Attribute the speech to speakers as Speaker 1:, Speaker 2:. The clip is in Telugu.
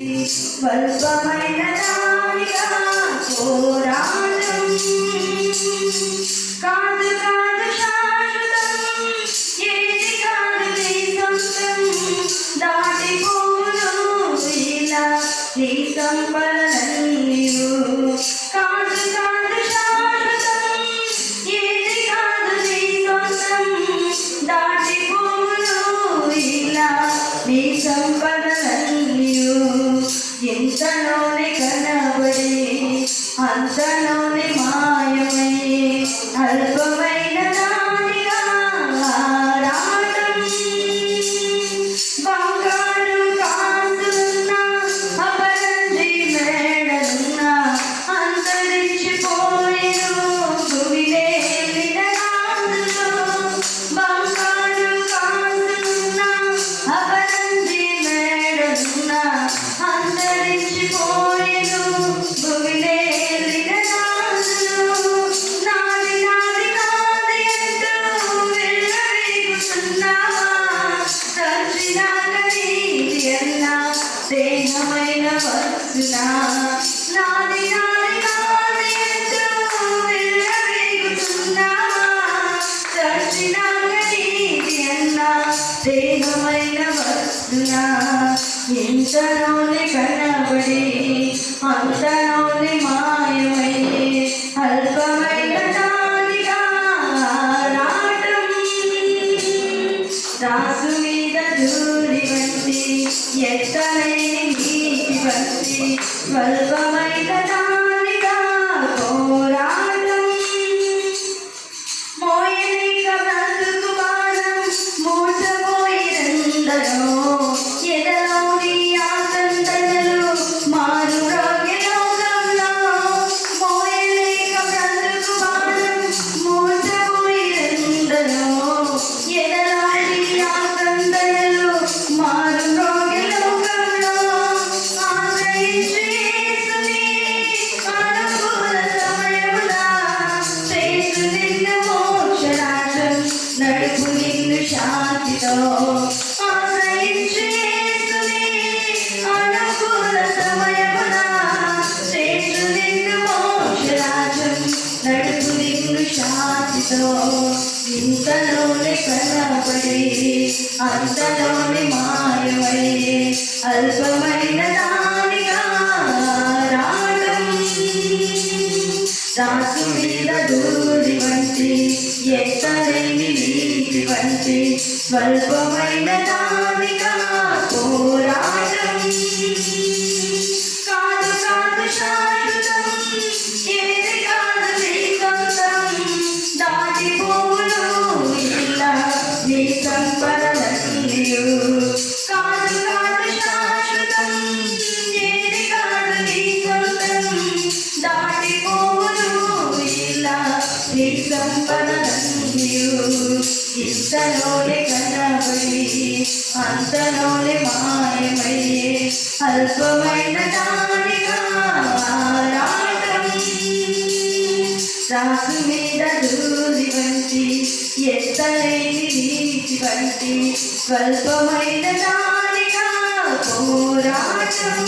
Speaker 1: స్వల్పమైన దానిగా పోరాటం కాదు కాదు శాశ్వతం ఏది కాదు నీ దాటిపోను ఇలా నీ అంతలోని కనబడి అంతలోని మాయమై అల్పమైన దానిగా ఆరాటం బంగారు కాసున్న అపరంజి మేడలున్న అంతరించిపోయిను దేహమైన వస్తున్నా ఎంతలోనే కనబడి అంతలోనే మాయమై అల్పమైన దానిగా రాసు మీద దూరి వంటి ఎత్తలేని నీటి స్వల్పమైన ఇంతలోనే కనబడి అంతలోనే మాయమై అల్పమైన దానిగా రావడం రాసు మీద దూరి వంటి ఎత్తలేని నీటి వంటి స్వల్పమైన దానిగా పోరాటం నీ ఇంతలోనే కనబడి అంతలోనే మాయమయ్యే అల్పమైన దానిగా ఆరాటం రాసు మీద దూరి వంటి ఎత్తలేని నీటి వంటి స్వల్పమైన దానిగా పోరాటం.